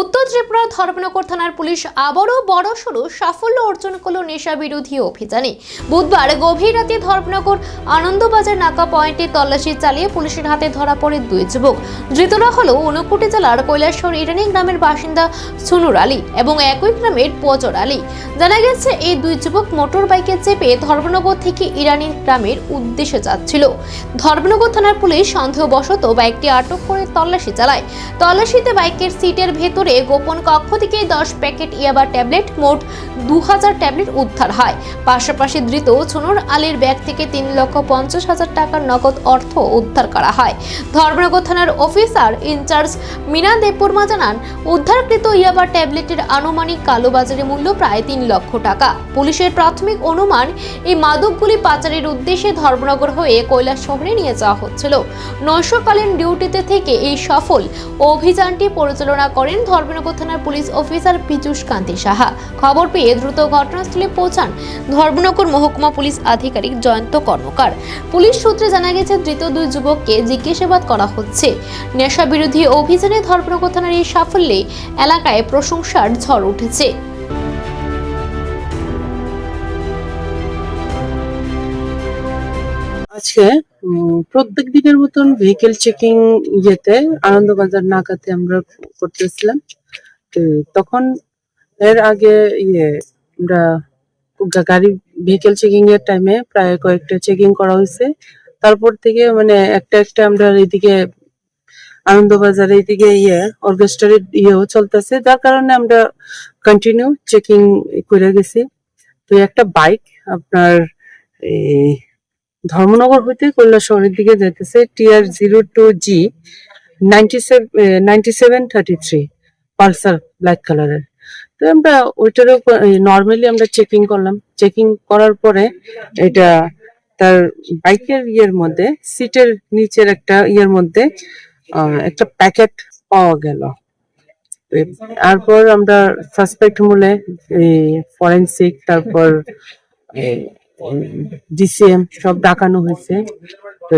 উত্তর ত্রিপুরা ধর্মনগর থানার পুলিশ আবারও বড় বড়সড় সাফল্য অর্জন করল নেশা বিরোধী অভিযানে। বুধবার গভীর রাতে ধর্মনগর আনন্দবাজার নাকা পয়েন্টে তল্লাশি চালিয়ে পুলিশের হাতে ধরা পড়ে দুই যুবক। ধৃতরা হল ঊনকোটি জেলার কৈলাসহর ইরানি গ্রামের বাসিন্দা সুনুর আলী এবং একই গ্রামের পজর আলী। জানা গেছে, এই দুই যুবক মোটর বাইকে চেপে ধর্মনগর থেকে ইরানি গ্রামের উদ্দেশ্যে যাচ্ছিল। ধর্মনগর থানার পুলিশ সন্দেহবশত বাইকটি আটক করে তল্লাশি চালায়। তল্লাশিতে বাইকের সিটের ভেতরে গোপন কক্ষ থেকে দশ প্যাকেট ইয়াবা ট্যাবলেট মোট দু হাজার ট্যাবলেট উদ্ধার হয়। পাশাপাশি ধৃত ছনুর আলীর ব্যাগ থেকে তিন লক্ষ পঞ্চাশ হাজার টাকার নগদ অর্থ উদ্ধার করা হয়। ধর্মনগর থানার অফিসার ইনচার্জ মিনা দেববর্মা জানান, উদ্ধারকৃত ইয়াবা ট্যাবলেটের আনুমানিক কালোবাজারি মূল্য প্রায় তিন লক্ষ টাকা। পুলিশের প্রাথমিক অনুমান, এই মাদকগুলি পাচারের উদ্দেশ্যে ধর্মনগর হয়ে কৈলাস শহরে নিয়ে যাওয়া হচ্ছিল। নৈশকালীন ডিউটিতে থেকে এই সফল অভিযানটি পরিচালনা করেন ধর্মনগর থানার পুলিশ অফিসার পীযুষ কান্তি সাহা। খবর পেয়ে দ্রুত ঘটনাস্থলে পৌঁছান ধর্মনগর মহকুমা পুলিশ আধিকারিক জয়ন্ত কর্মকার। পুলিশ সূত্রে জানা গেছে, ধৃত দুই যুবককে জিজ্ঞাসাবাদ করা হচ্ছে। নেশা বিরোধী অভিযানে ধর্মনগর থানার এই সাফল্যে এলাকায় প্রশংসার ঝড় উঠেছে। আজকে প্রত্যেক দিনের মতন ভেহিকেল চেকিং ইয়েতে, আনন্দবাজার নাকাতে আমরা করতেছিলাম। তো তখন এর আগে ইয়ে আমরা গাড়ি ভেহিকেল চেকিং এর টাইমে প্রায় কয়েকটা চেকিং করা হয়েছে। তারপর থেকে মানে একটা একটা আমরা এইদিকে আনন্দবাজার এইদিকে ইয়ে অর্কেস্ট্রার ইয়েও চলতেছে। যার কারণে আমরা কন্টিনিউ চেকিং করে গেছি। তো একটা বাইক আপনার ধর্মনগর হইতে কৈলাসহরের দিকে যাইতেছে TR zero two G ninety seven thirty three, Pulsar black কালারের। তো আমরা ওইটারও নর্মালি আমরা চেকিং করলাম। চেকিং করার পরে এটা তার বাইকের ইয়ের মধ্যে, সিটের নিচের একটা ইয়ের মধ্যে একটা প্যাকেট পাওয়া গেল। তারপর আমরা সাসপেক্ট মূলে ফরেন্সিক তারপর ডিসিএম সব ডাকানো হয়েছে। তো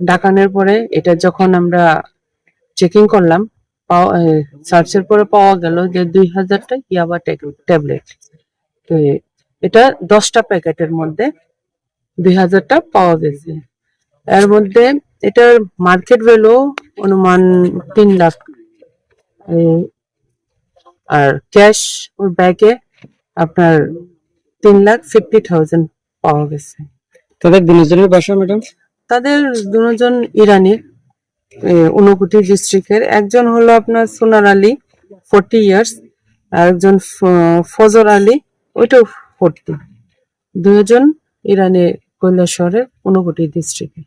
ডাকানোর পরে এটা যখন আমরা চেকিং করলাম সার্চের পরে পাওয়া গেল যে দুই হাজারটা ইয়াবা ট্যাবলেট তো এটা দশটা প্যাকেটের মধ্যে দুই হাজারটা পাওয়া গেছে। এর মধ্যে এটার মার্কেট ভ্যালু অনুমান তিন লাখ। আর ক্যাশ ওর ব্যাগে আপনার তিন লাখ ফিফটি থাউজেন্ড পাওয়া গেছে। তাদের দুজনের বাসা, ম্যাডাম? তাদের দুজন ইরানির ঊনকোটি ডিস্ট্রিক্টের একজন হলো আপনার সোনার আলী ফোরটি ইয়ার্স একজন ফজর আলী, ওইটাও ফোরটি দুজন ইরানের কৈলাসহরের ঊনকোটি ডিস্ট্রিক্টের